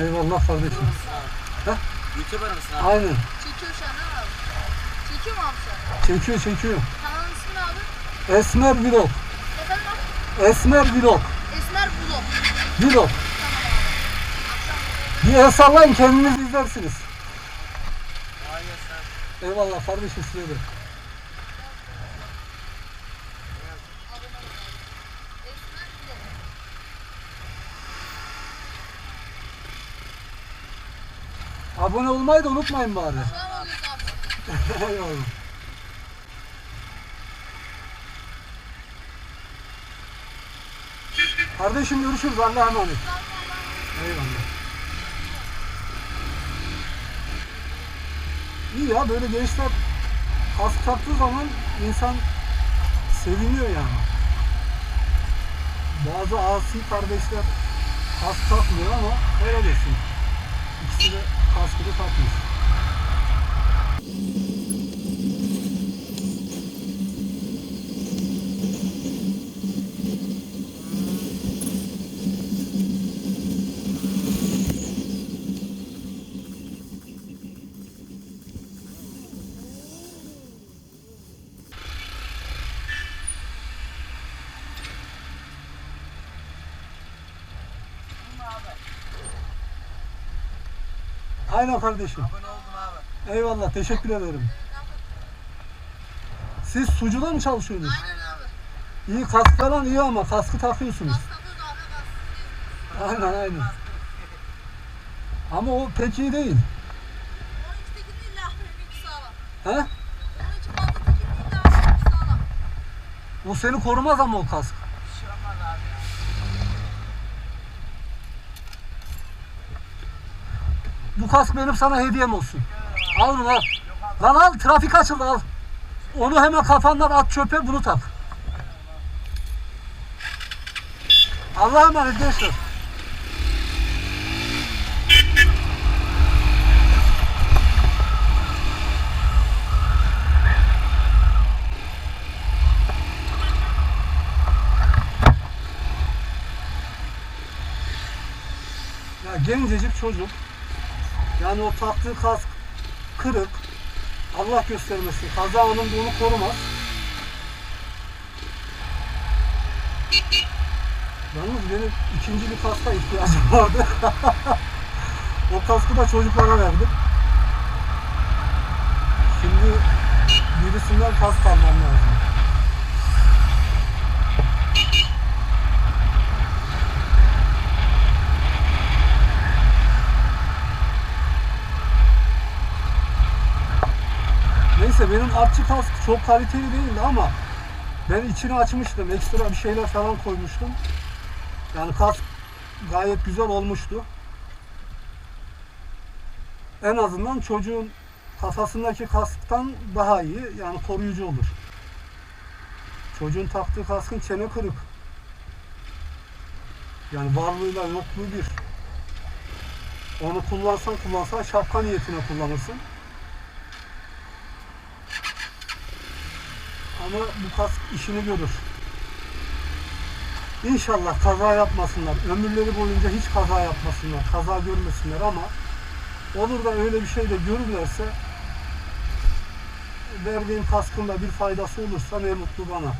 Eyvallah kardeşim. Heh. YouTuber mısın abi? Aynen. Çekiyor şu an değil mi abi? Çekiyor mu abi şu an? Çekiyor çekiyor. Kanalın ismi ne abi? Esmer Vlog. Efendim abi? Esmer Vlog. Esmer Bulok. Vlog. Bir el sallayın kendiniz izlersiniz. Kolay gelsin. Eyvallah kardeşim size de. Abone olmayı da unutmayın bari. Eyvallah. Kardeşim görüşürüz. Allah'a emanet. Eyvallah. İyi ya böyle gençler kask taktığı zaman insan seviniyor yani. Bazı asi kardeşler kask takmıyor ama helal olsun. İkisi de kaskı da takmış. Aynen kardeşim. Abone oldum abi. Eyvallah teşekkür ederim. Siz sucuda mı çalışıyorsunuz? Aynen abi. İyi kask falan iyi ama kaskı takıyorsunuz. Gaz takıyoruz abi. Aynen aynen. Ama o pek iyi değil. He? O seni korumaz ama o kask. Bir şey olmaz abi ya. Bu kask benim sana hediyem olsun. Al bunu al. Lan al trafik açıldı al. Onu hemen kafandan at çöpe bunu tak. Allah'a emanet gençler. Ya gencecik çocuk. Yani o taktığı kask kırık. Allah göstermesin. Kaza anında onu korumaz. Yalnız benim ikinci bir kaska ihtiyacım vardı. o kaskı da çocuklara verdim. Şimdi birisinden kask almam lazım. Neyse benim artçı kask çok kaliteli değildi ama ben içini açmıştım. Ekstra bir şeyler falan koymuştum. Yani kask gayet güzel olmuştu. En azından çocuğun kafasındaki kasktan daha iyi. Yani koruyucu olur. Çocuğun taktığı kaskın çene kırık. Yani varlığıyla yokluğu bir. Onu kullansan kullansan şapka niyetine kullanırsın. Ama bu kask işini görür. İnşallah kaza yapmasınlar. Ömürleri boyunca hiç kaza yapmasınlar. Kaza görmesinler ama olur da öyle bir şey de görürlerse verdiğim kaskın da bir faydası olursa ne mutlu bana.